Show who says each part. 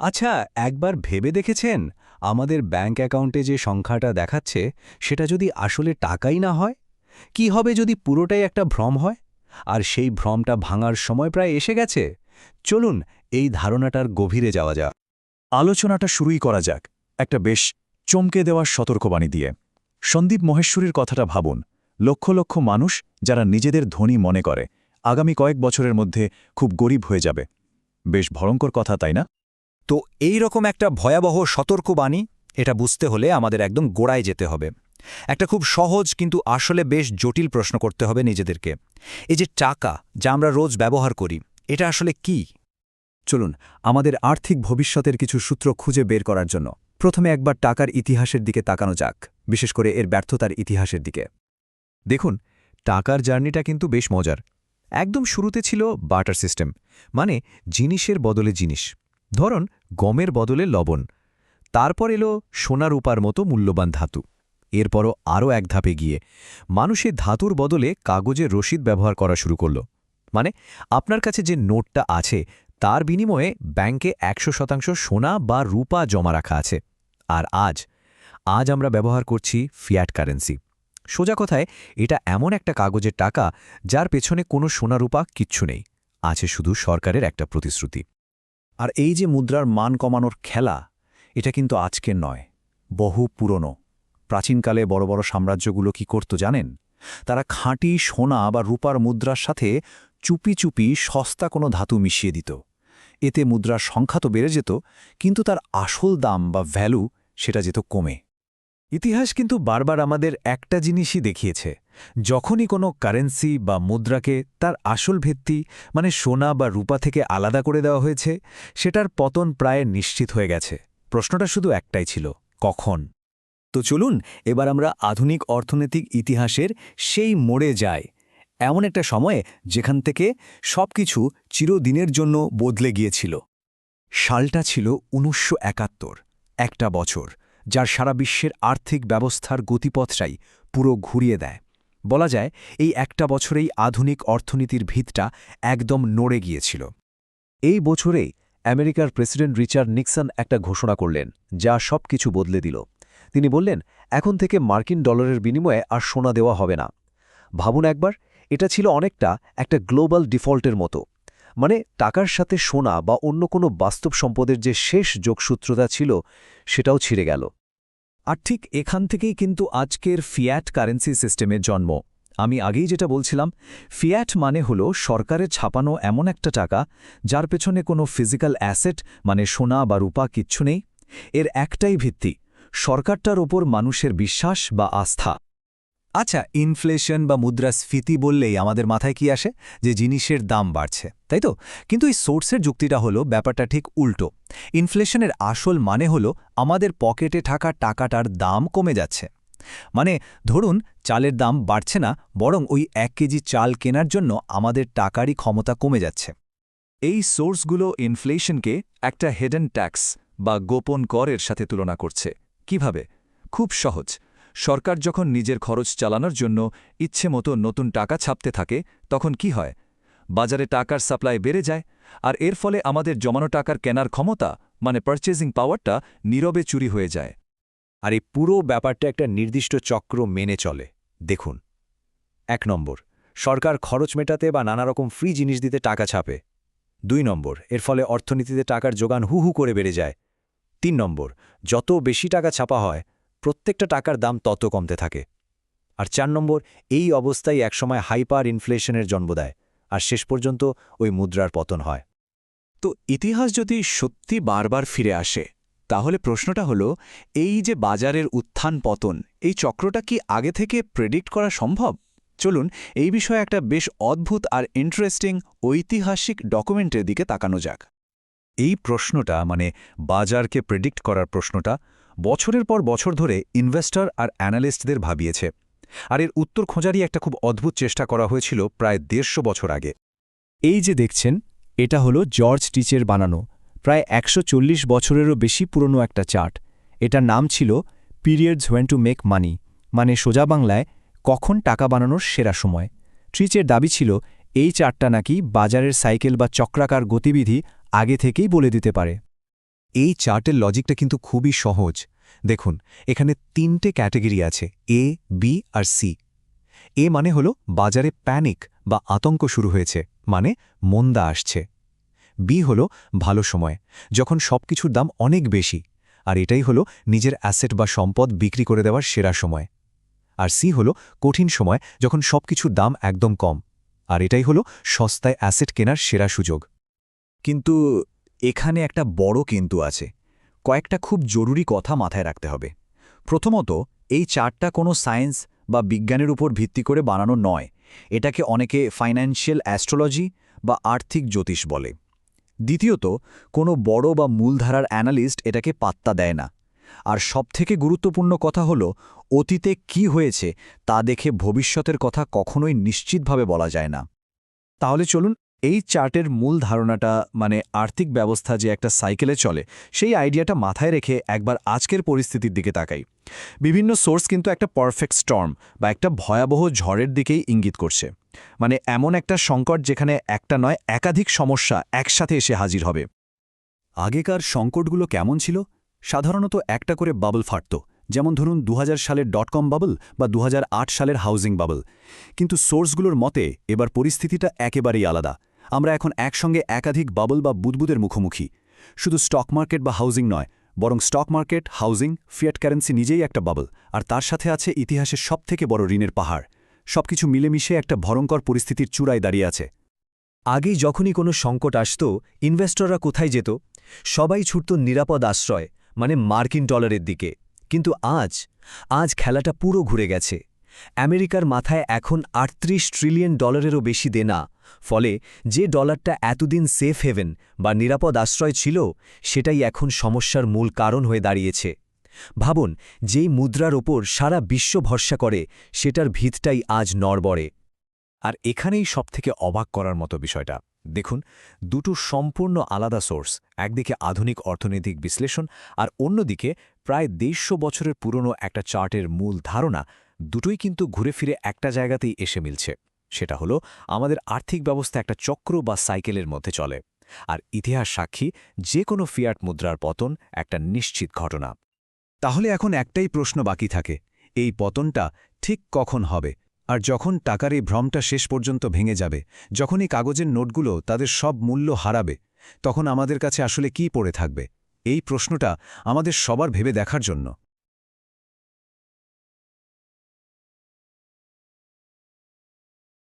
Speaker 1: আচ্ছা একবার ভেবে দেখেছেন? আমাদের ব্যাঙ্ক অ্যাকাউন্টে যে সংখ্যাটা দেখাচ্ছে, সেটা যদি আসলে টাকাই না হয়? কি হবে যদি পুরোটাই একটা ভ্রম হয়? আর সেই ভ্রমটা ভাঙার সময় প্রায় এসে গেছে? চলুন, এই ধারণাটার গভীরে যাওয়া যাক।
Speaker 2: আলোচনাটা শুরুই করা যাক, একটা বেশ চমকে দেওয়ার সতর্কবাণী দিয়ে। সন্দীপ মহেশ্বরীর কথাটা ভাবুন। লক্ষ লক্ষ মানুষ যারা নিজেদের ধনী মনে করে, আগামী কয়েক বছরের মধ্যে খুব গরিব হয়ে যাবে। বেশ ভয়ঙ্কর কথা, তাই না?
Speaker 1: তো এই রকম একটা ভয়াবহ সতর্কবাণী, এটা বুঝতে হলে আমাদের একদম গোড়ায় যেতে হবে। একটা খুব সহজ কিন্তু আসলে বেশ জটিল প্রশ্ন করতে হবে নিজেদেরকে। এই যে টাকা যা আমরা রোজ ব্যবহার করি, এটা আসলে কি? চলুন, আমাদের আর্থিক ভবিষ্যতের কিছু সূত্র খুঁজে বের করার জন্য। প্রথমে একবার টাকার ইতিহাসের দিকে তাকানো যাক, বিশেষ করে এর ব্যর্থতার ইতিহাসের দিকে। দেখুন, টাকার জার্নিটা কিন্তু বেশ মজার। একদম শুরুতে ছিল বাটার সিস্টেম মানে জিনিসের বদলে জিনিস। ধরুন, গমের বদলে লবণ। তারপর এলো সোনা রূপার মতো মূল্যবান ধাতু। এরপরও আরও এক ধাপে গিয়ে মানুষে ধাতুর বদলে কাগজের রসিদ ব্যবহার করা শুরু করল। মানে আপনার কাছে যে নোটটা আছে, তার বিনিময়ে ব্যাংকে একশো শতাংশ সোনা বা রূপা জমা রাখা আছে। আর আজ আজ আমরা ব্যবহার করছি ফিয়াট কারেন্সি। সোজা কথায়, এটা এমন একটা কাগজের টাকা যার পেছনে কোনো সোনা রূপা কিচ্ছু নেই। আছে শুধু সরকারের একটা প্রতিশ্রুতি। আর এই যে মুদ্রার মান কমানোর খেলা, এটা কিন্তু আজকের নয়, বহু পুরনো। প্রাচীনকালে বড় বড় সাম্রাজ্যগুলো কি করত জানেন? তারা খাঁটি সোনা বা রূপার মুদ্রার সাথে চুপি চুপি সস্তা কোনো ধাতু মিশিয়ে দিত। এতে মুদ্রার সংখ্যা তো বেড়ে যেত, কিন্তু তার আসল দাম বা ভ্যালু সেটা যেত কমে। ইতিহাস কিন্তু বারবার আমাদের একটা জিনিসই দেখিয়েছে যখনই কোনো কারেন্সি বা মুদ্রাকে তার আসল ভিত্তি মানে সোনা বা রূপা থেকে আলাদা করে দেওয়া হয়েছে, সেটার পতন প্রায় নিশ্চিত হয়ে গেছে। প্রশ্নটা শুধু একটাই ছিল, কখন? তো চলুন এবার আমরা আধুনিক অর্থনৈতিক ইতিহাসের সেই মোড়ে যাই। এমন একটা সময়ে যেখান থেকে সবকিছু চিরদিনের জন্য বদলে গিয়েছিল। সালটা ছিল উনিশশো একাত্তর, একটা বছর, যার সারা বিশ্বের আর্থিক ব্যবস্থার গতিপথটাই পুরো ঘুরিয়ে দেয়। বলা যায়, এই একটা বছরেই আধুনিক অর্থনীতির ভিতটা একদম নড়ে গিয়েছিল। এই বছরেই আমেরিকার প্রেসিডেন্ট রিচার্ড নিক্সন একটা ঘোষণা করলেন, যা সব কিছু বদলে দিল। তিনি বললেন, এখন থেকে মার্কিন ডলারের বিনিময়ে আর সোনা দেওয়া হবে না। ভাবুন একবার, এটা ছিল অনেকটা একটা গ্লোবাল ডিফল্টের মতো। মানে টাকার সাথে সোনা বা অন্য কোনো বাস্তব সম্পদের যে শেষ যোগসূত্রতা ছিল, সেটাও ছিঁড়ে গেল। আর ঠিক এখান থেকেই কিন্তু আজকের ফিয়াট কারেন্সি সিস্টেমের জন্ম। আমি আগেই যেটা বলছিলাম, ফিয়াট মানে হল সরকারের ছাপানো এমন একটা টাকা, যার পেছনে কোনো ফিজিক্যাল অ্যাসেট মানে সোনা বা রূপা কিচ্ছু নেই। এর একটাই ভিত্তি, সরকারটার ওপর মানুষের বিশ্বাস বা আস্থা। আচ্ছা ইনফ্লেশন বা মুদ্রাস্ফীতি বললেই আমাদের মাথায় কি আসে? যে জিনিসের দাম বাড়ছে, তাই তো? কিন্তু এই সোর্সের যুক্তিটা হলো, ব্যাপারটা ঠিক উল্টো। ইনফ্লেশনের আসল মানে হলো, আমাদের পকেটে থাকা টাকাটার দাম কমে যাচ্ছে। মানে ধরুন, চালের দাম বাড়ছে না, বরং ওই এক কেজি চাল কেনার জন্য আমাদের টাকারই ক্ষমতা কমে যাচ্ছে। এই সোর্সগুলো ইনফ্লেশনকে একটা হেডেন ট্যাক্স বা গোপন করের সাথে তুলনা করছে। কীভাবে? খুব সহজ। সরকার যখন নিজের খরচ চালানোর জন্য ইচ্ছে মতো নতুন টাকা ছাপতে থাকে, তখন কি হয়? বাজারে টাকার সাপ্লাই বেড়ে যায়, আর এর ফলে আমাদের জমানো টাকার কেনার ক্ষমতা মানে পারচেজিং পাওয়ারটা নীরবে চুরি হয়ে যায়। আর এই পুরো ব্যাপারটা একটা নির্দিষ্ট চক্র মেনে চলে। দেখুন, এক নম্বর, সরকার খরচ মেটাতে বা নানা রকম ফ্রি জিনিস দিতে টাকা ছাপে। দুই নম্বর, এর ফলে অর্থনীতিতে টাকার যোগান হু হু করে বেড়ে যায়। তিন নম্বর, যত বেশি টাকা ছাপা হয় প্রত্যেকটা টাকার দাম তত কমতে থাকে। আর চার নম্বর, এই অবস্থায় একসময় হাইপার ইনফ্লেশনের জন্ম দেয়, আর শেষ পর্যন্ত ওই মুদ্রার পতন হয়। তো ইতিহাস যদি সত্যি বারবার ফিরে আসে, তাহলে প্রশ্নটা হলো, এই যে বাজারের উত্থান পতন, এই চক্রটা কি আগে থেকে প্রেডিক্ট করা সম্ভব? চলুন, এই বিষয়ে একটা বেশ অদ্ভুত আর ইন্টারেস্টিং ঐতিহাসিক ডকুমেন্টের দিকে তাকানো যাক। এই প্রশ্নটা মানে বাজারকে প্রেডিক্ট করার প্রশ্নটা বছরের পর বছর ধরে ইনভেস্টর আর অ্যানালিস্টদের ভাবিয়েছে। আর এর উত্তর খোঁজারই একটা খুব অদ্ভুত চেষ্টা করা হয়েছিল প্রায় দেড়শো বছর আগে। এই যে দেখছেন, এটা হলো জর্জ টিচের বানানো, প্রায় একশো চল্লিশ বছরেরও বেশি পুরনো একটা চার্ট। এটার নাম ছিল periods when to make money মানে সোজা বাংলায় কখন টাকা বানানোর সেরা সময়। ট্রিচের দাবি ছিল, এই চার্টটা নাকি বাজারের সাইকেল বা চক্রাকার গতিবিধি আগে থেকেই বলে দিতে পারে। এই চার্টের লজিকটা কিন্তু খুবই সহজ। দেখুন, এখানে তিনটে ক্যাটেগরি আছে এ বি আর সি এ মানে হলো বাজারে প্যানিক বা আতঙ্ক শুরু হয়েছে মানে মন্দা আসছে। বি হলো ভালো সময়, যখন সবকিছুর দাম অনেক বেশি, আর এটাই হলো নিজের অ্যাসেট বা সম্পদ বিক্রি করে দেওয়ার সেরা সময়। আর সি হলো কঠিন সময়, যখন সবকিছুর দাম একদম কম, আর এটাই হলো সস্তায় অ্যাসেট কেনার সেরা সুযোগ। কিন্তু এখানে একটা বড় কিন্তু আছে। কয়েকটা খুব জরুরি কথা মাথায় রাখতে হবে। প্রথমত, এই চার্টটা কোনো সায়েন্স বা বিজ্ঞানের উপর ভিত্তি করে বানানো নয়। এটাকে অনেকে ফাইন্যান্সিয়াল অ্যাস্ট্রোলজি বা আর্থিক জ্যোতিষ বলে। দ্বিতীয়ত, কোনো বড় বা মূলধারার অ্যানালিস্ট এটাকে পাত্তা দেয় না। আর সবথেকে গুরুত্বপূর্ণ কথা হল, অতীতে কি হয়েছে তা দেখে ভবিষ্যতের কথা কখনোই নিশ্চিতভাবে বলা যায় না। তাহলে চলুন এই চার্টের মূল ধারণাটা মানে আর্থিক ব্যবস্থা যে একটা সাইকেলে চলে, সেই আইডিয়াটা মাথায় রেখে একবার আজকের পরিস্থিতির দিকে তাকাই। বিভিন্ন সোর্স কিন্তু একটা পারফেক্ট স্টর্ম বা একটা ভয়াবহ ঝড়ের দিকেই ইঙ্গিত করছে। মানে এমন একটা সংকট যেখানে একটা নয়, একাধিক সমস্যা একসাথে এসে হাজির হবে। আগেকার সংকটগুলো কেমন ছিল? সাধারণত একটা করে বাবল ফাটত। যেমন ধরুন দু হাজার সালের ডট কম বাবল বা দু হাজার আট সালের হাউজিং বাবল কিন্তু সোর্সগুলোর মতে, এবার পরিস্থিতিটা একেবারেই আলাদা। আমরা এখন একসঙ্গে একাধিক বাবল বা বুদবুদের মুখোমুখি। শুধু স্টক মার্কেট বা হাউজিং নয়, বরং stock market housing fiat currency নিজেই একটা বাবল আর তার সাথে আছে ইতিহাসের সবথেকে বড় ঋণের পাহাড়। সবকিছু মিলেমিশে একটা ভয়ঙ্কর পরিস্থিতির চূড়ায় দাঁড়িয়ে আছে। আগেই যখনই কোনো সংকট আসত ইনভেস্টররা কোথায় যেত? সবাই ছুটত নিরাপদ আশ্রয় মানে মার্কিন ডলারের দিকে। কিন্তু আজ আজ খেলাটা পুরো ঘুরে গেছে। আমেরিকার মাথায় এখন আটত্রিশ ট্রিলিয়ন ডলারেরও বেশি দেনা, ফলে যে ডলারটা এতদিন সেফ হেভেন বা নিরাপদ আশ্রয় ছিল, সেটাই এখন সমস্যার মূল কারণ হয়ে দাঁড়িয়েছে। ভাবুন, যেই মুদ্রার ওপর সারা বিশ্ব ভরসা করে, সেটার ভিতটাই আজ নড়বড়ে। আর এখানেই সবথেকে অবাক করার মতো বিষয়টা। দেখুন, দুটো সম্পূর্ণ আলাদা সোর্স, একদিকে আধুনিক অর্থনৈতিক বিশ্লেষণ আর অন্যদিকে প্রায় দেড়শো বছরের পুরনো একটা চার্টের মূল ধারণা দুটোই কিন্তু ঘুরে ফিরে একটা জায়গাতেই এসে মিলছে। সেটা হলো, আমাদের আর্থিক ব্যবস্থা একটা চক্র বা সাইকেলের মধ্যে চলে। আর ইতিহাস সাক্ষী যে কোনো ফিয়াট মুদ্রার পতন একটা নিশ্চিত ঘটনা। তাহলে এখন একটাই প্রশ্ন বাকি থাকে, এই পতনটা ঠিক কখন হবে? আর যখন টাকার এই ভ্রমটা শেষ পর্যন্ত ভেঙে যাবে যখন এই কাগজের নোটগুলো তাদের সব মূল্য হারাবে, তখন আমাদের কাছে আসলে কি পড়ে থাকবে? এই প্রশ্নটা আমাদের সবার ভেবে দেখার জন্য।